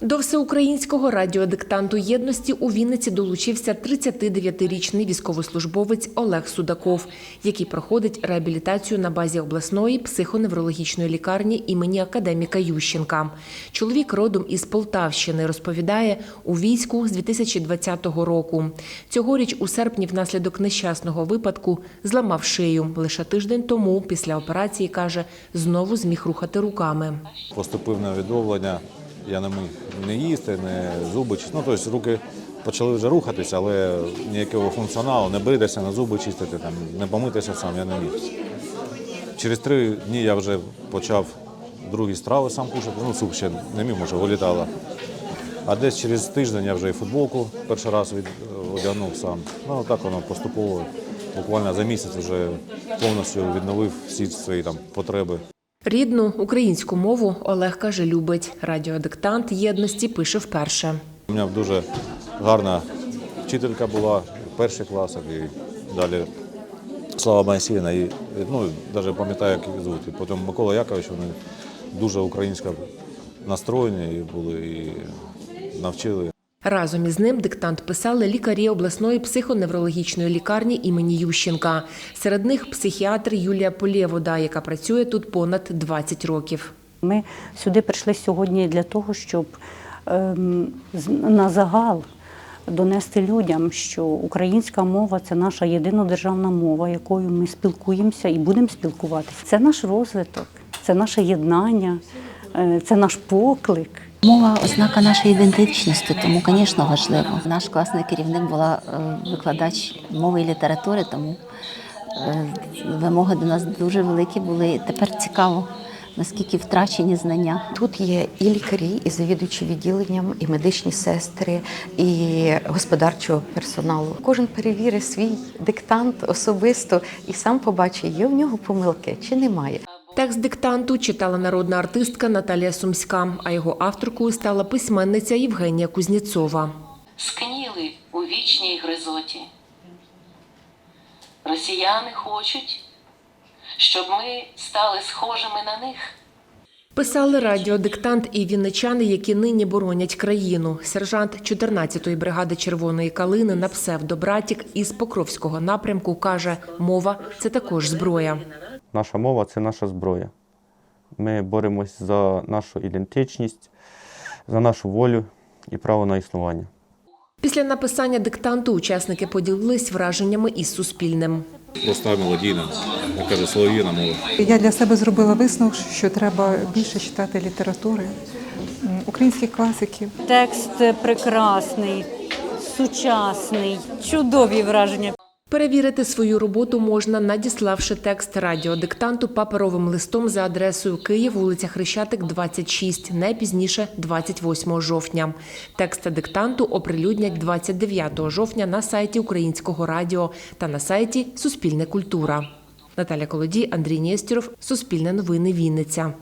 До всеукраїнського радіодиктанту єдності у Вінниці долучився 39-річний військовослужбовець Олег Судаков, який проходить реабілітацію на базі обласної психоневрологічної лікарні імені академіка Ющенка. Чоловік родом із Полтавщини розповідає у війську з 2020 року. Цьогоріч у серпні внаслідок нещасного випадку зламав шию. Лише тиждень тому, після операції, каже, знову зміг рухати руками. Поступив на відновлення, я не міг не їсти, не зуби чистити. Ну, тобто руки почали вже рухатися, але ніякого функціоналу, не бритися, на зуби чистити, там, не помитися сам я не міг. Через три дні я вже почав другі страви сам кушати. Ну, суп ще не міг, може, вилітало. А десь через тиждень я вже і футболку перший раз одягнув сам. Ну, так воно поступово. Буквально за місяць вже повністю відновив всі свої там потреби. Рідну українську мову Олег каже, любить. Радіодиктант єдності пише вперше. У мене дуже гарна вчителька була в перших класах і далі Слава Моїсіївна. І, ну, навіть пам'ятаю, як їх звуть. І потім Микола Якович, вони дуже українсько настроєні були і навчили. Разом із ним диктант писали лікарі обласної психоневрологічної лікарні імені Ющенка. Серед них психіатр Юлія Полєвода, яка працює тут понад 20 років. Ми сюди прийшли сьогодні для того, щоб ем, на загал донести людям, що українська мова це наша єдина державна мова, якою ми спілкуємося і будемо спілкуватися. Це наш розвиток, це наше єднання, це наш поклик. Мова ознака нашої ідентичності, тому, звісно, важливо. Наш класний керівник була е, викладач мови і літератури, тому е, вимоги до нас дуже великі були. Тепер цікаво, наскільки втрачені знання. Тут є і лікарі, і завідуючі відділенням, і медичні сестри, і господарчого персоналу. Кожен перевірить свій диктант особисто і сам побачить, є в нього помилки чи немає. Текст диктанту читала народна артистка Наталія Сумська, а його авторкою стала письменниця Євгенія Кузнєцова. скніли у вічній гризоті. Росіяни хочуть, щоб ми стали схожими на них. Писали радіодиктант і вінничани, які нині боронять країну. Сержант 14-ї бригади Червоної калини на псевдобратік із Покровського напрямку каже, мова це також зброя. Наша мова це наша зброя. Ми боремось за нашу ідентичність, за нашу волю і право на існування. Після написання диктанту учасники поділились враженнями із Суспільним. Проста мелодійна, як каже, солов'їна мова. Я для себе зробила висновок, що треба більше читати літератури, українських класиків. Текст прекрасний, сучасний, чудові враження. Перевірити свою роботу можна, надіславши текст радіодиктанту паперовим листом за адресою Київ, вулиця Хрещатик, 26, не пізніше 28 жовтня. Текст диктанту оприлюднять 29 жовтня на сайті Українського радіо та на сайті Суспільне культура. Наталя Колодій, Андрій Нєстєров, Суспільне новини Вінниця.